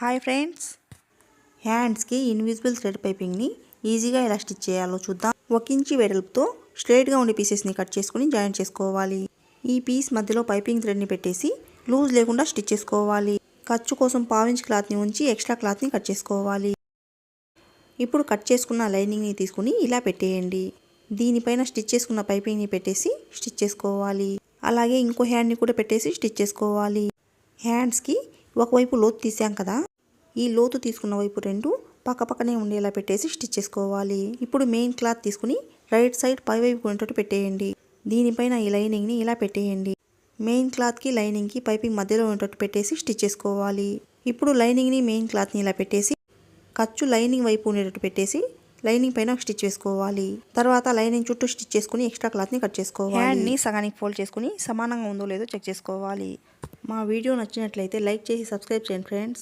Hi friends హ్యాండ్స్కి invisible thread పైపింగ్ని ఈజీగా ఎలా స్టిచ్ చేయాలో చూద్దాం. ఒక ఇంచి వెడల్పుతో స్ట్రేట్గా ఉండే పీసెస్ని కట్ చేసుకుని జాయిన్ చేసుకోవాలి. ఈ పీస్ మధ్యలో పైపింగ్ థ్రెడ్ని పెట్టేసి లూజ్ లేకుండా స్టిచ్ చేసుకోవాలి. ఖర్చు కోసం పావించ్ క్లాత్ని ఉంచి ఎక్స్ట్రా క్లాత్ని కట్ చేసుకోవాలి. ఇప్పుడు కట్ చేసుకున్న లైనింగ్ని తీసుకుని ఇలా పెట్టేయండి. దీనిపైన స్టిచ్ చేసుకున్న పైపింగ్ని పెట్టేసి స్టిచ్ చేసుకోవాలి. అలాగే ఇంకో హ్యాండ్ని కూడా పెట్టేసి స్టిచ్ చేసుకోవాలి. హ్యాండ్స్కి ఒకవైపు లోతు తీసాం కదా ఈ లోతు తీసుకున్న వైపు రెండు పక్కపక్కనే ఉండేలా పెట్టేసి స్టిచ్ చేసుకోవాలి. ఇప్పుడు మెయిన్ క్లాత్ తీసుకుని రైట్ సైడ్ పై వైపు ఉండేటట్టు పెట్టేయండి. దీనిపైన ఈ లైనింగ్ని ఇలా పెట్టేయండి. మెయిన్ క్లాత్కి లైనింగ్కి పైపింగ్ మధ్యలో ఉండేటట్టు పెట్టేసి స్టిచ్ చేసుకోవాలి. ఇప్పుడు లైనింగ్ని మెయిన్ క్లాత్ని ఇలా పెట్టేసి ఖర్చు లైనింగ్ వైపు ఉండేటట్టు పెట్టేసి లైనింగ్ పైన స్టిచ్ వేసుకోవాలి. తర్వాత లైనింగ్ చుట్టూ స్టిచ్ చేసుకుని ఎక్స్ట్రా క్లాత్ని కట్ చేసుకోవాలి. హ్యాండ్ని సగానికి ఫోల్డ్ చేసుకుని సమానంగా ఉందో లేదో చెక్ చేసుకోవాలి. మా వీడియో నచ్చినట్లయితే లైక్ చేసి సబ్స్క్రైబ్ చేయండి ఫ్రెండ్స్.